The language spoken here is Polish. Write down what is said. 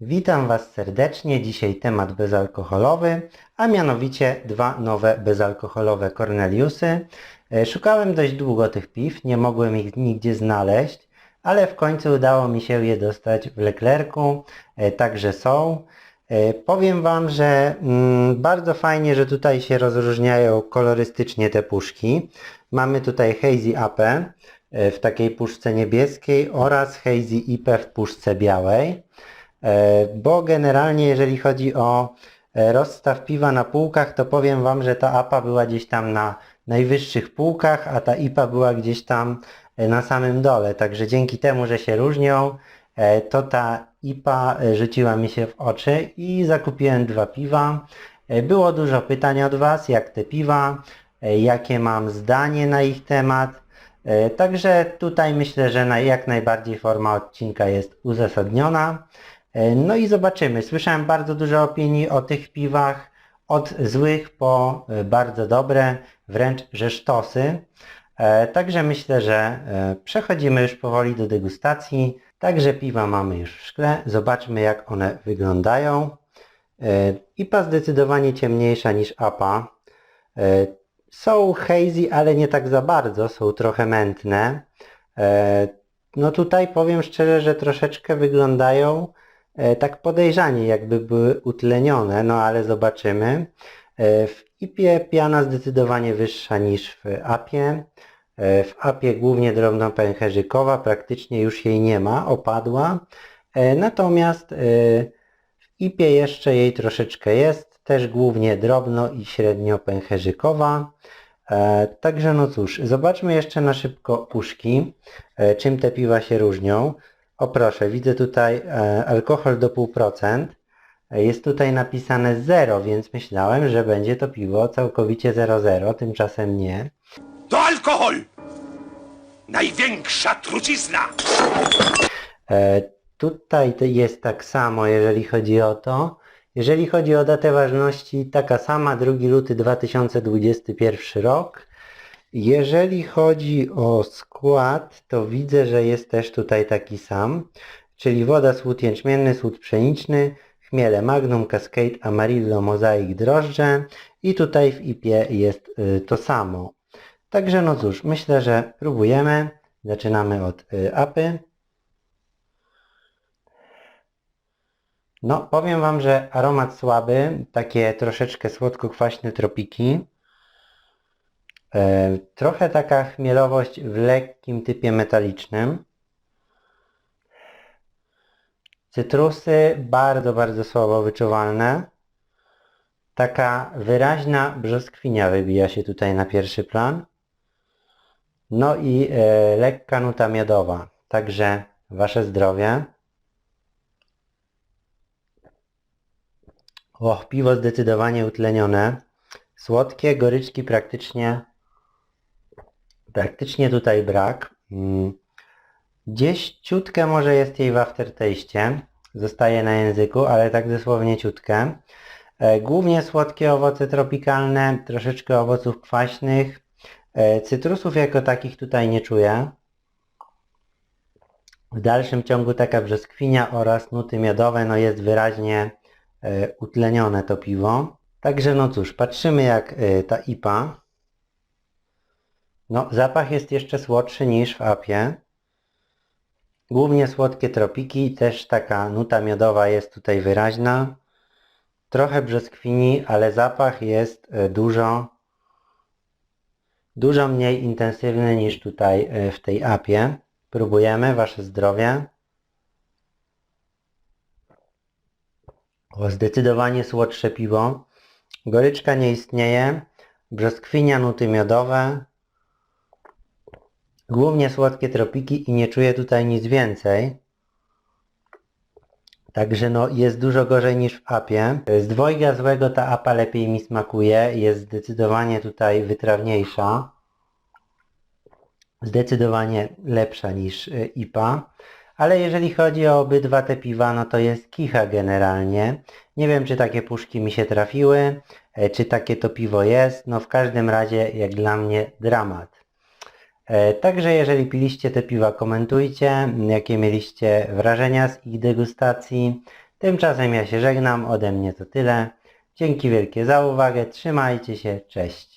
Witam Was serdecznie. Dzisiaj temat bezalkoholowy, a mianowicie dwa nowe bezalkoholowe Corneliusy. E, Szukałem dość długo tych piw, nie mogłem ich nigdzie znaleźć, ale w końcu udało mi się je dostać w Leclercu, e, także są. E, Powiem Wam, że mm, bardzo fajnie, że tutaj się rozróżniają kolorystycznie te puszki. Mamy tutaj Hazy Ape w takiej puszce niebieskiej oraz Hazy Ipe w puszce białej. E, Bo generalnie jeżeli chodzi o e, rozstaw piwa na półkach, to powiem Wam, że ta APA była gdzieś tam na najwyższych półkach, a ta IPA była gdzieś tam e, na samym dole. Także dzięki temu, że się różnią, to ta IPA rzuciła mi się w oczy i zakupiłem dwa piwa. Było dużo pytań od Was, jak te piwa, jakie mam zdanie na ich temat. Także tutaj myślę, że jak najbardziej forma odcinka jest uzasadniona. E, No i zobaczymy. Słyszałem bardzo dużo opinii o tych piwach, od złych po e, bardzo dobre, wręcz że sztosy. E, Także myślę, że przechodzimy już powoli do degustacji. Także piwa mamy już w szkle. Zobaczmy jak one wyglądają. IPA zdecydowanie ciemniejsza niż APA. Są hazy, ale nie tak za bardzo, są trochę mętne. No tutaj powiem szczerze, że troszeczkę wyglądają tak podejrzanie, jakby były utlenione, no ale zobaczymy. E, W IPie piana zdecydowanie wyższa niż w APie. E, W APie głównie drobnopęcherzykowa, praktycznie już jej nie ma, opadła. E, Natomiast e, w IPie jeszcze jej troszeczkę jest, też głównie drobno i średnio pęcherzykowa. E, Także no cóż, zobaczmy jeszcze na szybko puszki, e, czym te piwa się różnią. O proszę, widzę tutaj e, alkohol do 0,5%. E, Jest tutaj napisane 0, więc myślałem, że będzie to piwo całkowicie 0,0, tymczasem nie. To alkohol! Największa trucizna! E, Tutaj to jest tak samo, jeżeli chodzi o to. Jeżeli chodzi o datę ważności, taka sama, 2 luty 2021 rok. Jeżeli chodzi o skład, to widzę, że jest też tutaj taki sam, czyli woda, słód jęczmienny, słód pszeniczny, chmiele Magnum, Cascade, Amarillo, Mozaik, drożdże i tutaj w IPie jest y, to samo. Także no cóż, myślę, że próbujemy. Zaczynamy od y, apy. No, powiem Wam, że aromat słaby, takie troszeczkę słodko-kwaśne tropiki. E, trochę taka chmielowość w lekkim typie metalicznym. Cytrusy bardzo, bardzo słabo wyczuwalne. Taka wyraźna brzoskwinia wybija się tutaj na pierwszy plan. No i e, lekka nuta miodowa. Także Wasze zdrowie. O, piwo zdecydowanie utlenione. Słodkie, goryczki praktycznie praktycznie tutaj brak. Mm. Gdzieś ciutkę może jest jej w aftertaście. Zostaje na języku, ale tak dosłownie ciutkę. E, Głównie słodkie owoce tropikalne, troszeczkę owoców kwaśnych. E, Cytrusów jako takich tutaj nie czuję. W dalszym ciągu taka brzoskwinia oraz nuty miodowe, no jest wyraźnie e, utlenione to piwo. Także no cóż, patrzymy jak ta IPA. No, zapach jest jeszcze słodszy niż w apie. Głównie słodkie tropiki, też taka nuta miodowa jest tutaj wyraźna. Trochę brzoskwini, ale zapach jest e, dużo, dużo mniej intensywny niż tutaj e, w tej apie. Próbujemy, Wasze zdrowie. O, zdecydowanie słodsze piwo. Goryczka nie istnieje. Brzoskwinia, nuty miodowe. Głównie słodkie tropiki i nie czuję tutaj nic więcej. Także no jest dużo gorzej niż w apie. Z dwojga złego ta apa lepiej mi smakuje. Jest zdecydowanie tutaj wytrawniejsza. Zdecydowanie lepsza niż y, IPA. Ale jeżeli chodzi o obydwa te piwa, no to jest kicha generalnie. Nie wiem, czy takie puszki mi się trafiły, e, czy takie to piwo jest. No w każdym razie, jak dla mnie, dramat. E, Także jeżeli piliście te piwa, komentujcie, jakie mieliście wrażenia z ich degustacji. Tymczasem ja się żegnam, ode mnie to tyle. Dzięki wielkie za uwagę, trzymajcie się, cześć.